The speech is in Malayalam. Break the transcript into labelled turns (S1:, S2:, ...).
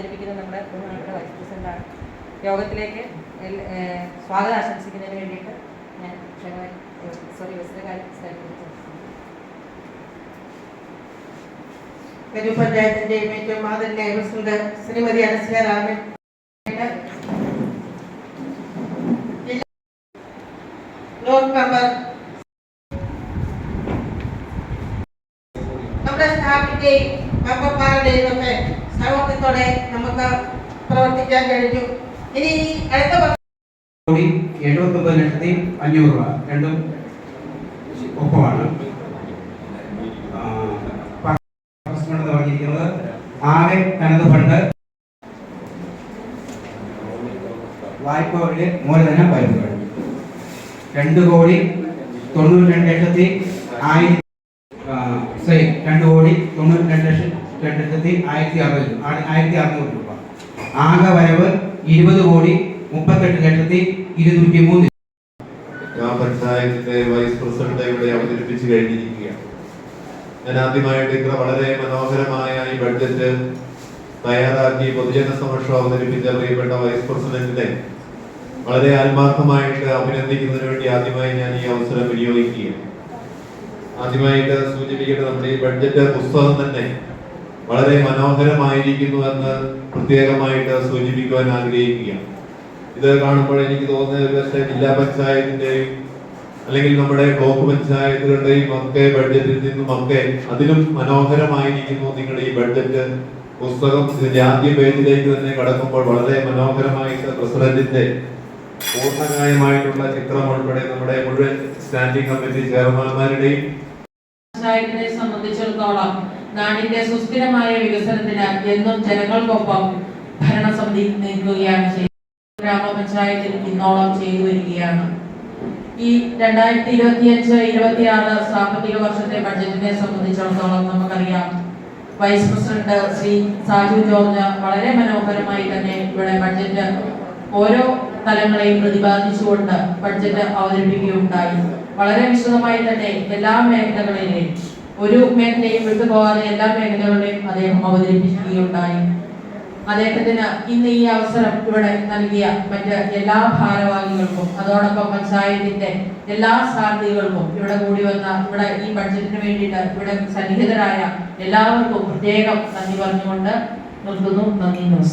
S1: അവതരിപ്പിക്കുന്ന നമ്മുടെ ബഹുമാനപ്പെട്ട വൈസ് പ്രസിഡന്റാണ് യോഗത്തിലേക്ക് എൽ- ഏഹ് സ്വാഗതം ആശംസിക്കുന്നതിന് വേണ്ടിയിട്ട് ഞാൻ ക്ഷമ സോറി വസ്ത്രകാര്യം സ്ഥലത്ത്
S2: കരൂർ പഞ്ചായത്തിന്റെയും ഏറ്റവും ആദരനായ president Shrimati Anasya Raman block member നമ്മുടെ സ്റ്റാഫിന്റെയും മെമ്പർമാരുടെയും ഒക്കെ സഹകരണത്തോടെ നമുക്ക് പ്രവർത്തിക്കാൻ കഴിഞ്ഞു. ഇനി അടുത്ത
S3: കോടി ലക്ഷത്തി അഞ്ഞൂറ് രൂപ. രണ്ടും ഒപ്പമാണ്. എന്ന് പറഞ്ഞിരിക്കുന്നത് ആകെ തനത് ഫണ്ട് വായ്പകളുടെ മൂലധന വായ്പകൾ രണ്ട് കോടി തൊണ്ണൂറ്റി രണ്ട് ലക്ഷത്തി ആയിരത്തി സോറി രണ്ട് കോടി തൊണ്ണൂറ്റി രണ്ട് ലക്ഷം രണ്ട് ലക്ഷത്തി ആയിരത്തി അറുപത് ആയിരത്തി അറുന്നൂറ് രൂപ. ആകെ വരവ് ഇരുപത് കോടി മുപ്പത്തെട്ട് ലക്ഷത്തി ഇരുന്നൂറ്റി മൂന്ന്
S4: ഗ്രാമപഞ്ചായത്തിന്റെ വൈസ് പ്രസിഡന്റ് ഇവിടെ അവതരിപ്പിച്ചു കഴിഞ്ഞിരിക്കുകയാണ്. ഞാൻ ആദ്യമായിട്ട് ഇത്ര വളരെ മനോഹരമായ ഈ ബഡ്ജറ്റ് തയ്യാറാക്കി പൊതുജന സമക്ഷം അവതരിപ്പിച്ച പ്രിയപ്പെട്ട വൈസ് പ്രസിഡന്റിനെ വളരെ ആത്മാർത്ഥമായിട്ട് അഭിനന്ദിക്കുന്നതിന് വേണ്ടി ആദ്യമായി ഞാൻ ഈ അവസരം വിനിയോഗിക്കുകയാണ്. ആദ്യമായിട്ട് സൂചിപ്പിക്കേണ്ടത് നമ്മുടെ ഈ ബഡ്ജറ്റ് പുസ്തകം തന്നെ വളരെ മനോഹരമായിരിക്കുന്നു എന്ന് പ്രത്യേകമായിട്ട് സൂചിപ്പിക്കുവാൻ ആഗ്രഹിക്കുകയാണ്. ഇത് കാണുമ്പോൾ എനിക്ക് തോന്നുന്നത് പക്ഷേ ജില്ലാ പഞ്ചായത്തിന്റെയും അല്ലെങ്കിൽ നമ്മുടെ ബ്ലോക്ക് പഞ്ചായത്തുകളുടെയും ഒക്കെ ബഡ്ജറ്റിൽ നിന്നും ഒക്കെ അതിലും മനോഹരമായിരിക്കുന്നു നിങ്ങളുടെ ഈ ബഡ്ജറ്റ് പുസ്തകം ഇതിന്റെ ആദ്യ പേജിലേക്ക് തന്നെ കടക്കുമ്പോൾ വളരെ മനോഹരമായിട്ട് പ്രസിഡന്റിന്റെ പൂർണകായമായിട്ടുള്ള ചിത്രം ഉൾപ്പെടെ നമ്മുടെ മുഴുവൻ സ്റ്റാൻഡിംഗ് കമ്മിറ്റി ചെയർമാൻമാരുടെയും
S5: പഞ്ചായത്തിനെ സംബന്ധിച്ചിടത്തോളം നാടിന്റെ സുസ്ഥിരമായ വികസനത്തിന് എന്നും ജനങ്ങൾക്കൊപ്പം ഭരണസമിതി നിൽക്കുകയാണ് ചെയ്യുന്നത്. ഗ്രാമപഞ്ചായത്തിൽ ഇന്നോളം ചെയ്തു വരികയാണ്. ഈ രണ്ടായിരത്തി ഇരുപത്തിയഞ്ച് ഇരുപത്തിയാറ് സാമ്പത്തിക വർഷത്തെ ബഡ്ജറ്റിനെ സംബന്ധിച്ചിടത്തോളം നമുക്കറിയാം. Vice president Shri Saju George വളരെ മനോഹരമായി തന്നെ ഇവിടെ ബഡ്ജറ്റ് ഓരോ തലങ്ങളെയും പ്രതിപാദിച്ചുകൊണ്ട് ബഡ്ജറ്റ് അവതരിപ്പിക്കുകയുണ്ടായി. വളരെ വിശദമായി തന്നെ എല്ലാ മേഖലകളിലെയും. ഒരു മേഖലയും വിട്ടുപോകാതെ എല്ലാ മേഖലകളുടെയും അദ്ദേഹം അവതരിപ്പിക്കുകയുണ്ടായി. അദ്ദേഹത്തിന് ഇന്ന് ഈ അവസരം ഇവിടെ നൽകിയ മറ്റ് എല്ലാ ഭാരവാഹികൾക്കും അതോടൊപ്പം പഞ്ചായത്തിന്റെ എല്ലാ സാധ്യതകൾക്കും ഇവിടെ കൂടി വന്ന ഇവിടെ ഈ ബഡ്ജറ്റിന് വേണ്ടിയിട്ട് ഇവിടെ സന്നിഹിതരായ എല്ലാവർക്കും പ്രത്യേകം നന്ദി പറഞ്ഞുകൊണ്ട് നിർത്തുന്നു. നന്ദി നമസ്കാരം.